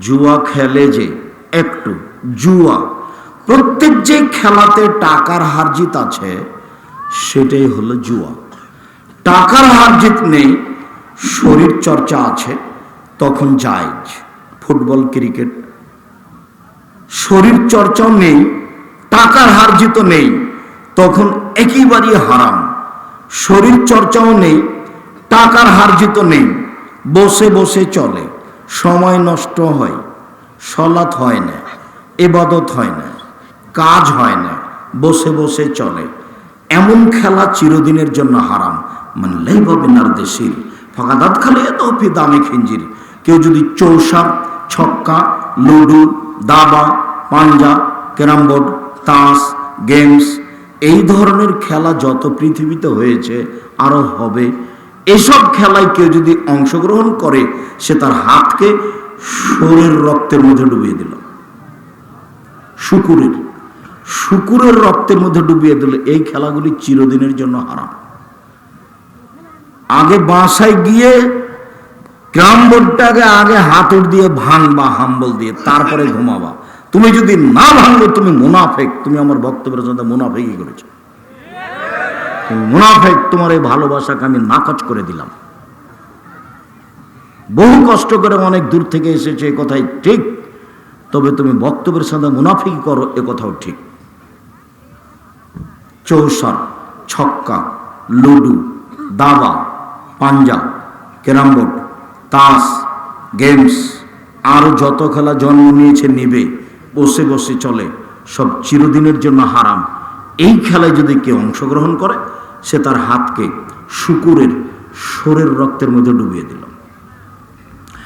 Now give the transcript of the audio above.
জুয়া খেলে যে একটু জুয়া। প্রত্যেক যে খেলাতে টাকার হারজিত আছে, সেটাই হলো জুয়া। টাকার হারজিত নেই, শরীর চর্চা আছে, তখন জায়জ। Football, cricket. শরীর চর্চাও নেই, টাকার হারজিত নেই, তখন একেবারেই হারাম। শরীর চর্চাও নেই, টাকার হারজিত নেই, বসে বসে চলে। সময় নষ্ট হয়, সলাৎ হয় না এবাদত হয় না, কাজ হয় না, বসে বসে চলে। এমন খেলা চিরদিনের জন্য হারাম। মানে লেবাবে নার দেশির, ফাঁকাদাত খালি এত ফি দামে খিঞ্জির। কেউ যদি চৌসার, ছক্কা, লুডু, দাবা, পাঞ্জা, ক্যারাম বোর্ড, তাস, গেমস, এই ধরনের খেলা যত পৃথিবীতে হয়েছে আরও হবে। এসব খেলায় কেউ যদি অংশগ্রহণ করে, সে তার হাতকে শরীর রক্তের মধ্যে ডুবিয়ে দিল। শুকুরের শুকুরের রক্তের মধ্যে ডুবিয়ে দিল। এই খেলাগুলি চিরদিনের জন্য হারাম। আগে বাসায় গিয়ে গ্রাম বোর্ডটাকে আগে হাতুর দিয়ে ভাঙবা হাম্বল দিয়ে, তারপরে ঘুমাবা। তুমি যদি না ভাঙলে তুমি মুনাফেক। তুমি আমার বক্তব্যের সাথে মুনাফেকই করেছ। মুনাফেক, তোমার এই ভালোবাসাকে আমি নাকচ করে দিলাম। বহু কষ্ট করে অনেক দূর থেকে এসেছে, এ কথাই ঠিক। তবে তুমি বক্তব্যের সাথে মুনাফিকি করো, এ কথাও ঠিক। চৌসার, ছক্কা, লুডু, দাবা, পাঞ্জা, ক্যারাম বোর্ড, তাস, গেমস আরও যত খেলা জন্ম নিয়েছে নিবে, বসে বসে চলে, সব চিরদিনের জন্য হারাম। এই খেলায় যদি কেউ অংশগ্রহণ করে, সে তার হাতকে শুকুরের, শরীর রক্তের মধ্যে ডুবিয়ে দিল।